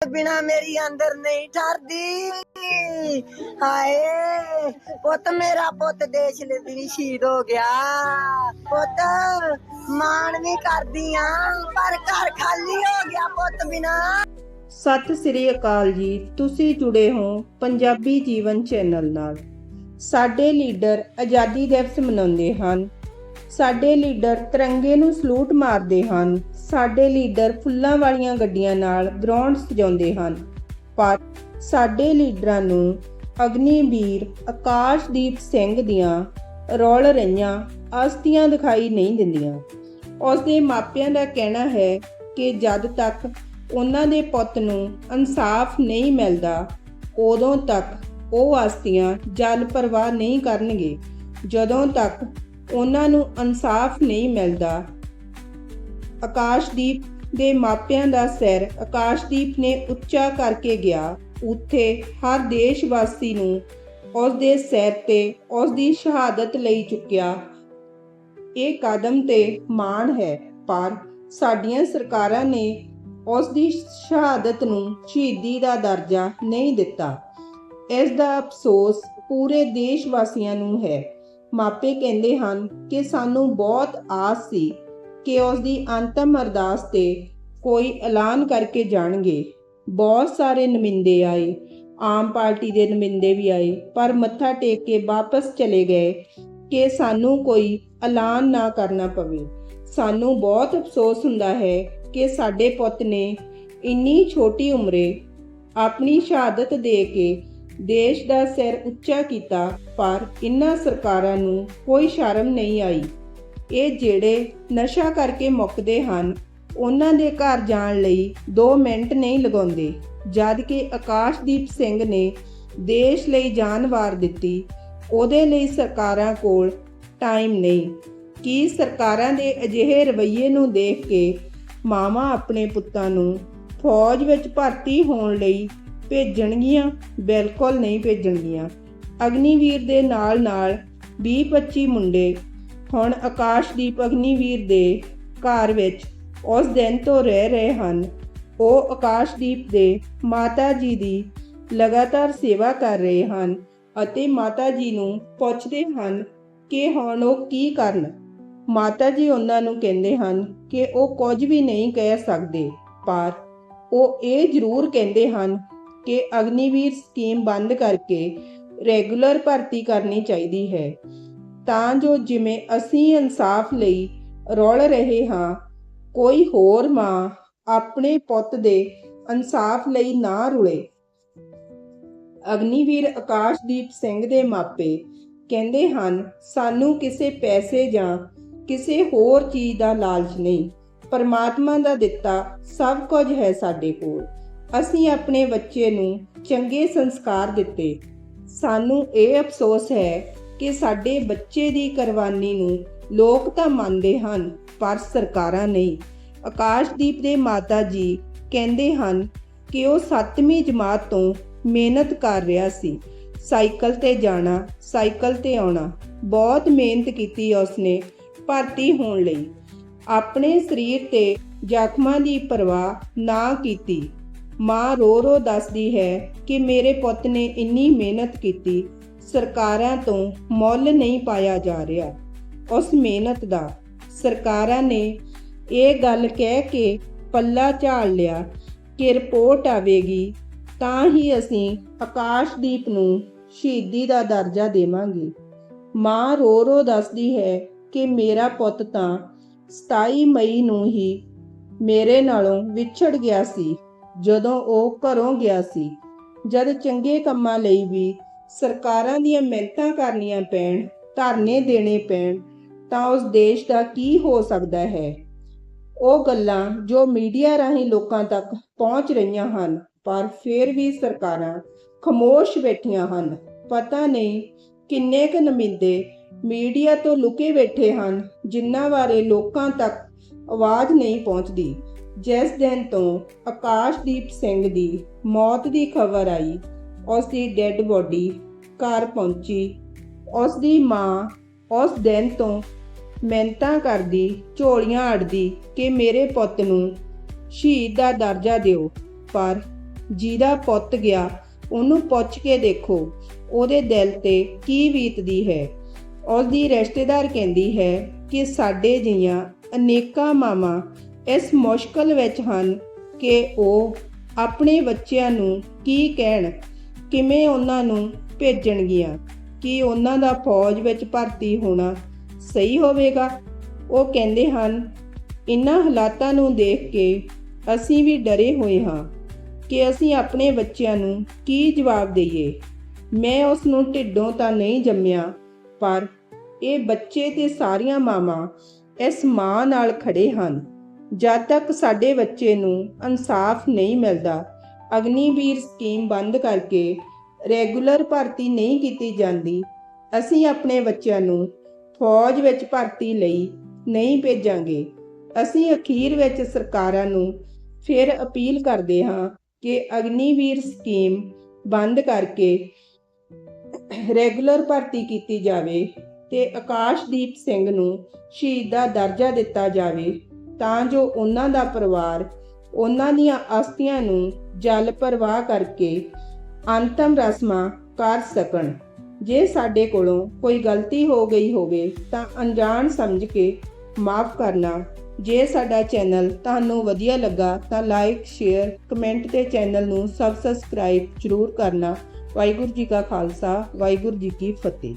ਬਿਨਾ ਮੇਰੀ ਅੰਦਰ ਨਹੀਂ ਠਰਦੀ। ਹਾਏ, ਪੁੱਤ ਮੇਰਾ ਪੁੱਤ ਦੇਸ਼ ਲਈ ਸ਼ਹੀਦ ਹੋ ਗਿਆ। ਪੁੱਤ, ਮਾਣ ਵੀ ਕਰਦੀ ਆ ਪਰ ਘਰ ਖਾਲੀ ਹੋ ਗਿਆ ਪੁੱਤ ਬਿਨਾ। ਸਤਿ ਸ੍ਰੀ ਅਕਾਲ ਜੀ, ਤੁਸੀਂ ਜੁੜੇ ਹੋ ਪੰਜਾਬੀ ਜੀਵਨ ਚੈਨਲ ਨਾਲ। ਸਾਡੇ ਲੀਡਰ ਆਜ਼ਾਦੀ ਦਿਵਸ ਮਨਾਉਂਦੇ ਹਨ। ਸਾਡੇ ਲੀਡਰ ਤਿਰੰਗੇ ਨੂੰ ਸਲੂਟ ਮਾਰਦੇ ਹਨ। ਸਾਡੇ ਲੀਡਰ ਫੁੱਲਾਂ ਵਾਲੀਆਂ ਗੱਡੀਆਂ ਨਾਲ ਗਰਾਊਂਡ ਸਜਾਉਂਦੇ ਹਨ। ਪਰ ਸਾਡੇ ਲੀਡਰਾਂ ਨੂੰ ਅਗਨੀਵੀਰ ਆਕਾਸ਼ਦੀਪ ਸਿੰਘ ਦੀਆਂ ਰੌਲ ਰਹੀਆਂ ਅਸਤੀਆਂ ਦਿਖਾਈ ਨਹੀਂ ਦਿੰਦੀਆਂ। ਉਸ ਦੇ ਮਾਪਿਆਂ ਦਾ ਕਹਿਣਾ ਹੈ ਕਿ ਜਦ ਤੱਕ ਉਹਨਾਂ ਦੇ ਪੁੱਤ ਨੂੰ ਇਨਸਾਫ ਨਹੀਂ ਮਿਲਦਾ, ਉਦੋਂ ਤੱਕ ਉਹ ਆਸਤੀਆਂ ਜਲ ਪ੍ਰਵਾਹ ਨਹੀਂ ਕਰਨਗੇ। ਜਦੋਂ ਤੱਕ ਉਹਨਾਂ ਨੂੰ ਇਨਸਾਫ ਨਹੀਂ ਮਿਲਦਾ। ਆਕਾਸ਼ਦੀਪ ਦੇ ਮਾਪਿਆਂ ਦਾ ਸਿਰ ਆਕਾਸ਼ਦੀਪ ਨੇ ਉੱਚਾ ਕਰਕੇ ਗਿਆ। ਉੱਥੇ ਹਰ ਦੇਸ਼ ਵਾਸੀ ਨੂੰ ਉਸ ਦੇ ਸਿਰ ਤੇ ਉਸ ਦੀ ਸ਼ਹਾਦਤ ਲਈ ਚੁੱਕਿਆ। ਇਹ ਕਦਮ ਤੇ ਮਾਣ ਹੈ, ਪਰ ਸਾਡੀਆਂ ਸਰਕਾਰਾਂ ਨੇ ਉਸ ਦੀ ਸ਼ਹਾਦਤ ਨੂੰ ਸ਼ਹੀਦੀ ਦਾ ਦਰਜਾ ਨਹੀਂ ਦਿੱਤਾ। ਇਸ ਦਾ ਅਫਸੋਸ ਪੂਰੇ ਦੇਸ਼ ਵਾਸੀਆਂ ਨੂੰ ਹੈ। ਮਾਪੇ ਕਹਿੰਦੇ ਹਨ ਕਿ ਸਾਨੂੰ ਬਹੁਤ ਆਸ ਸੀ ਕਿ ਉਸ ਦੀ ਅੰਤਮ ਅਰਦਾਸ ਤੇ ਕੋਈ ਐਲਾਨ ਕਰਕੇ ਜਾਣਗੇ। ਬਹੁਤ ਸਾਰੇ ਨੁਮਾਇੰਦੇ ਆਏ। ਆਮ ਪਾਰਟੀ ਦੇ ਨੁਮਾਇੰਦੇ ਵੀ ਆਏ, ਪਰ ਮੱਥਾ ਟੇਕ ਕੇ ਵਾਪਸ ਚਲੇ ਗਏ ਕਿ ਸਾਨੂੰ ਕੋਈ ਐਲਾਨ ਨਾ ਕਰਨਾ ਪਵੇ। ਸਾਨੂੰ ਬਹੁਤ ਅਫਸੋਸ ਹੁੰਦਾ ਹੈ ਕਿ ਸਾਡੇ ਪੁੱਤ ਨੇ ਇੰਨੀ ਛੋਟੀ ਉਮਰੇ ਆਪਣੀ ਸ਼ਹਾਦਤ ਦੇ ਕੇ ਦੇਸ਼ ਦਾ ਸਿਰ ਉੱਚਾ ਕੀਤਾ, ਪਰ ਇਨ੍ਹਾਂ ਸਰਕਾਰਾਂ ਨੂੰ ਕੋਈ ਸ਼ਰਮ ਨਹੀਂ ਆਈ। ਇਹ ਜਿਹੜੇ ਨਸ਼ਾ ਕਰਕੇ ਮੁੱਕਦੇ ਹਨ ਉਹਨਾਂ ਦੇ ਘਰ ਜਾਣ ਲਈ 2 ਮਿੰਟ ਨਹੀਂ ਲਗਾਉਂਦੇ ਜਦ ਕਿ ਆਕਾਸ਼ਦੀਪ ਸਿੰਘ ਨੇ ਦੇਸ਼ ਲਈ ਜਾਨ ਵਾਰ ਦਿੱਤੀ, ਉਹਦੇ ਲਈ ਸਰਕਾਰਾਂ ਕੋਲ ਟਾਈਮ ਨਹੀਂ। ਕੀ ਸਰਕਾਰਾਂ ਦੇ ਅਜਿਹੇ ਰਵੱਈਏ ਨੂੰ ਦੇਖ ਕੇ ਮਾਵਾਂ ਆਪਣੇ ਪੁੱਤਾਂ ਨੂੰ ਫੌਜ ਵਿੱਚ ਭਰਤੀ ਹੋਣ ਲਈ ਭੇਜਣਗੀਆਂ, ਬਿਲਕੁਲ ਨਹੀਂ ਭੇਜਣਗੀਆਂ। ਅਗਨੀਵੀਰ ਦੇ ਨਾਲ ਨਾਲ 20-25 ਮੁੰਡੇ ਹੁਣ ਆਕਾਸ਼ਦੀਪ ਅਗਨੀਵੀਰ ਦੇ ਘਰ ਵਿੱਚ ਉਸ ਦਿਨ ਤੋਂ ਰਹਿ ਰਹੇ ਹਨ। ਉਹ ਆਕਾਸ਼ਦੀਪ ਦੇ ਮਾਤਾ ਜੀ ਦੀ ਲਗਾਤਾਰ ਸੇਵਾ ਕਰ ਰਹੇ ਹਨ ਅਤੇ ਮਾਤਾ ਜੀ ਨੂੰ ਪੁੱਛਦੇ ਹਨ ਕਿ ਹੁਣ ਉਹ ਕੀ ਕਰਨ। ਮਾਤਾ ਜੀ ਉਹਨਾਂ ਨੂੰ ਕਹਿੰਦੇ ਹਨ ਕਿ ਉਹ ਕੁਝ ਵੀ ਨਹੀਂ ਕਹਿ ਸਕਦੇ, ਪਰ ਉਹ ਇਹ ਜ਼ਰੂਰ ਕਹਿੰਦੇ ਹਨ ਕਿ ਅਗਨੀਵੀਰ ਸਕੀਮ ਬੰਦ ਕਰਕੇ ਰੈਗੂਲਰ ਭਰਤੀ ਕਰਨੀ ਚਾਹੀਦੀ ਹੈ। ਤਾਂ ਜੋ ਜਿਵੇਂ ਅਸੀਂ ਇਨਸਾਫ ਲਈ ਰੁਲ ਰਹੇ ਹਾਂ, ਕੋਈ ਹੋਰ ਮਾਂ ਆਪਣੇ ਪੁੱਤ ਦੇ ਇਨਸਾਫ ਲਈ ਨਾ ਰੁਲੇ। ਅਗਨੀਵੀਰ ਆਕਾਸ਼ਦੀਪ ਸਿੰਘ ਦੇ ਮਾਪੇ ਕਹਿੰਦੇ ਹਨ, ਸਾਨੂੰ ਕਿਸੇ ਪੈਸੇ ਜਾਂ ਕਿਸੇ ਹੋਰ ਚੀਜ਼ ਦਾ ਲਾਲਚ ਨਹੀਂ। ਪਰਮਾਤਮਾ ਦਾ ਦਿੱਤਾ ਸਭ ਕੁਝ ਹੈ ਸਾਡੇ ਕੋਲ। ਅਸੀਂ ਆਪਣੇ ਬੱਚੇ ਨੂੰ ਚੰਗੇ ਸੰਸਕਾਰ ਦਿੱਤੇ। ਸਾਨੂੰ ਇਹ ਅਫਸੋਸ ਹੈ ਕਿ ਸਾਡੇ ਬੱਚੇ ਦੀ ਕੁਰਬਾਨੀ ਨੂੰ ਲੋਕ ਤਾਂ ਮੰਨਦੇ ਹਨ, ਪਰ ਸਰਕਾਰਾਂ ਨਹੀਂ। ਆਕਾਸ਼ਦੀਪ ਦੇ ਮਾਤਾ ਜੀ ਕਹਿੰਦੇ ਹਨ ਕਿ ਉਹ 7ਵੀਂ ਜਮਾਤ ਤੋਂ ਮਿਹਨਤ ਕਰ ਰਿਹਾ ਸੀ। ਸਾਈਕਲ ਤੇ ਜਾਣਾ, ਸਾਈਕਲ ਤੇ ਆਉਣਾ, ਬਹੁਤ ਮਿਹਨਤ ਕੀਤੀ ਉਸਨੇ ਭਰਤੀ ਹੋਣ ਲਈ। ਆਪਣੇ ਸਰੀਰ ਤੇ ਜ਼ਖਮਾਂ ਦੀ ਪਰਵਾਹ ਨਾ ਕੀਤੀ। ਮਾਂ ਰੋ ਰੋ ਦੱਸਦੀ ਹੈ ਕਿ ਮੇਰੇ ਪੁੱਤ ਨੇ ਇੰਨੀ ਮਿਹਨਤ ਕੀਤੀ, ਸਰਕਾਰਾਂ ਤੋਂ ਮੁੱਲ ਨਹੀਂ ਪਾਇਆ ਜਾ ਰਿਹਾ। ਉਸ ਮਿਹਨਤ ਦਾ ਸਰਕਾਰਾਂ ਨੇ ਇਹ ਗੱਲ ਕਹਿ ਕੇ ਪੱਲਾ ਝਾੜ ਲਿਆ ਕਿ ਰਿਪੋਰਟ ਆਵੇਗੀ, ਤਾਂ ਹੀ ਅਸੀਂ ਆਕਾਸ਼ਦੀਪ ਨੂੰ ਸ਼ਹੀਦੀ ਦਾ ਦਰਜਾ ਦੇਵਾਂਗੇ। ਮਾਂ ਰੋ ਰੋ ਦੱਸਦੀ ਹੈ ਕਿ ਮੇਰਾ ਪੁੱਤ ਤਾਂ 27 ਮਈ ਨੂੰ ਹੀ ਮੇਰੇ ਨਾਲੋਂ ਵਿਛੜ ਗਿਆ ਸੀ। ਜਦੋਂ ਉਹ ਘਰੋਂ ਗਿਆ ਸੀ, ਜਦ ਚੰਗੇ ਕੰਮਾਂ ਲਈ ਵੀ ਸਰਕਾਰਾਂ ਦੀਆਂ ਮਿਹਨਤਾਂ ਕਰਨੀਆਂ ਪੈਣ, ਧਰਨੇ ਦੇਣੇ ਪੈਣ, ਤਾਂ ਉਸ ਦੇਸ਼ ਦਾ ਕੀ ਹੋ ਸਕਦਾ ਹੈ? ਉਹ ਗੱਲਾਂ ਜੋ ਮੀਡੀਆ ਰਾਹੀਂ ਲੋਕਾਂ ਤੱਕ ਪਹੁੰਚ ਰਹੀਆਂ ਹਨ, ਪਰ ਫਿਰ ਵੀ ਸਰਕਾਰਾਂ ਖਮੋਸ਼ ਬੈਠੀਆਂ ਹਨ। ਪਤਾ ਨਹੀਂ ਕਿੰਨੇ ਕੁ ਨੁਮਾਇੰਦੇ ਮੀਡੀਆ ਤੋਂ ਲੁਕੇ ਬੈਠੇ ਹਨ, ਜਿਨ੍ਹਾਂ ਬਾਰੇ ਲੋਕਾਂ ਤੱਕ ਆਵਾਜ਼ ਨਹੀਂ ਪਹੁੰਚਦੀ। ਜਿਸ ਦਿਨ ਤੋਂ ਆਕਾਸ਼ਦੀਪ ਸਿੰਘ ਦੀ ਮੌਤ ਦੀ ਖਬਰ ਆਈ, ਉਸ ਦੀ ਡੈੱਡ ਬੋਡੀ ਘਰ ਪਹੁੰਚੀ। ਉਸ ਦੀ ਮਾਂ ਉਸ ਦਿਨ ਤੋਂ ਮਿਹਨਤਾਂ ਕਰਦੀ, ਝੋਲੀਆਂ ਅੜਦੀ ਕਿ ਮੇਰੇ ਪੁੱਤ ਨੂੰ ਸ਼ਹੀਦ ਦਾ ਦਰਜਾ ਦਿਓ। ਪਰ ਜਿਹਦਾ ਪੁੱਤ ਗਿਆ, ਉਹਨੂੰ ਪੁੱਛ ਕੇ ਦੇਖੋ, ਉਹਦੇ ਦਿਲ ਤੇ ਕੀ ਬੀਤਦੀ ਹੈ। ਉਸ ਦੀ ਰਿਸ਼ਤੇਦਾਰ ਕਹਿੰਦੀ ਹੈ ਕਿ ਸਾਡੇ ਜੀਆਂ ਅਨੇਕਾਂ ਮਾਵਾਂ ਇਸ ਮੁਸ਼ਕਲ ਵਿੱਚ ਹਨ ਕਿ ਉਹ ਆਪਣੇ ਬੱਚਿਆਂ ਨੂੰ ਕੀ ਕਹਿਣ, ਕਿਵੇਂ ਉਹਨਾਂ ਨੂੰ ਭੇਜਣਗੀਆਂ, ਕੀ ਉਹਨਾਂ ਦਾ ਫੌਜ ਵਿੱਚ ਭਰਤੀ ਹੋਣਾ ਸਹੀ ਹੋਵੇਗਾ? ਉਹ ਕਹਿੰਦੇ ਹਨ, ਇਨ੍ਹਾਂ ਹਾਲਾਤਾਂ ਨੂੰ ਦੇਖ ਕੇ ਅਸੀਂ ਵੀ ਡਰੇ ਹੋਏ ਹਾਂ ਕਿ ਅਸੀਂ ਆਪਣੇ ਬੱਚਿਆਂ ਨੂੰ ਕੀ ਜਵਾਬ ਦਈਏ। ਮੈਂ ਉਸ ਨੂੰ ਢਿੱਡੋਂ ਤਾਂ ਨਹੀਂ ਜੰਮਿਆ, ਪਰ ਇਹ ਬੱਚੇ ਤੇ ਸਾਰੀਆਂ ਮਾਵਾਂ ਇਸ ਮਾਂ ਨਾਲ ਖੜੇ ਹਨ। ਜਦ ਤੱਕ ਸਾਡੇ ਬੱਚੇ ਨੂੰ ਇਨਸਾਫ ਨਹੀਂ ਮਿਲਦਾ, ਅਗਨੀਵੀਰ ਸਕੀਮ ਬੰਦ ਕਰਕੇ ਰੈਗੂਲਰ ਭਰਤੀ ਨਹੀਂ ਕੀਤੀ ਜਾਂਦੀ, ਅਸੀਂ ਆਪਣੇ ਬੱਚਿਆਂ ਨੂੰ ਫੌਜ ਵਿੱਚ ਭਰਤੀ ਲਈ ਨਹੀਂ ਭੇਜਾਂਗੇ। ਅਸੀਂ ਅਖੀਰ ਵਿੱਚ ਸਰਕਾਰਾਂ ਨੂੰ ਫਿਰ ਅਪੀਲ ਕਰਦੇ ਹਾਂ ਕਿ ਅਗਨੀਵੀਰ ਸਕੀਮ ਬੰਦ ਕਰਕੇ ਰੈਗੂਲਰ ਭਰਤੀ ਕੀਤੀ ਜਾਵੇ ਤੇ ਆਕਾਸ਼ਦੀਪ ਸਿੰਘ ਨੂੰ ਸ਼ਹੀਦ ਦਾ ਦਰਜਾ ਦਿੱਤਾ ਜਾਵੇ। ਤਾਂ ਜੋ ਉਹਨਾਂ ਦਾ ਪਰਿਵਾਰ ਉਹਨਾਂ ਦੀਆਂ ਅਸਥੀਆਂ ਨੂੰ ਜਲ ਪ੍ਰਵਾਹ ਕਰਕੇ ਅੰਤਮ ਰਸਮਾਂ ਕਰ ਸਕਣ। ਜੇ ਸਾਡੇ ਕੋਲੋਂ ਕੋਈ ਗਲਤੀ ਹੋ ਗਈ ਹੋਵੇ ਤਾਂ ਅਣਜਾਣ ਸਮਝ ਕੇ ਮਾਫ ਕਰਨਾ। ਜੇ ਸਾਡਾ ਚੈਨਲ ਤੁਹਾਨੂੰ ਵਧੀਆ ਲੱਗਾ ਤਾਂ ਲਾਈਕ, ਸ਼ੇਅਰ, ਕਮੈਂਟ ਤੇ ਚੈਨਲ ਨੂੰ ਸਬਸਕ੍ਰਾਈਬ ਜ਼ਰੂਰ ਕਰਨਾ। ਵਾਹਿਗੁਰੂ ਜੀ ਕਾ ਖਾਲਸਾ, ਵਾਹਿਗੁਰੂ ਜੀ ਕੀ ਫਤਿਹ।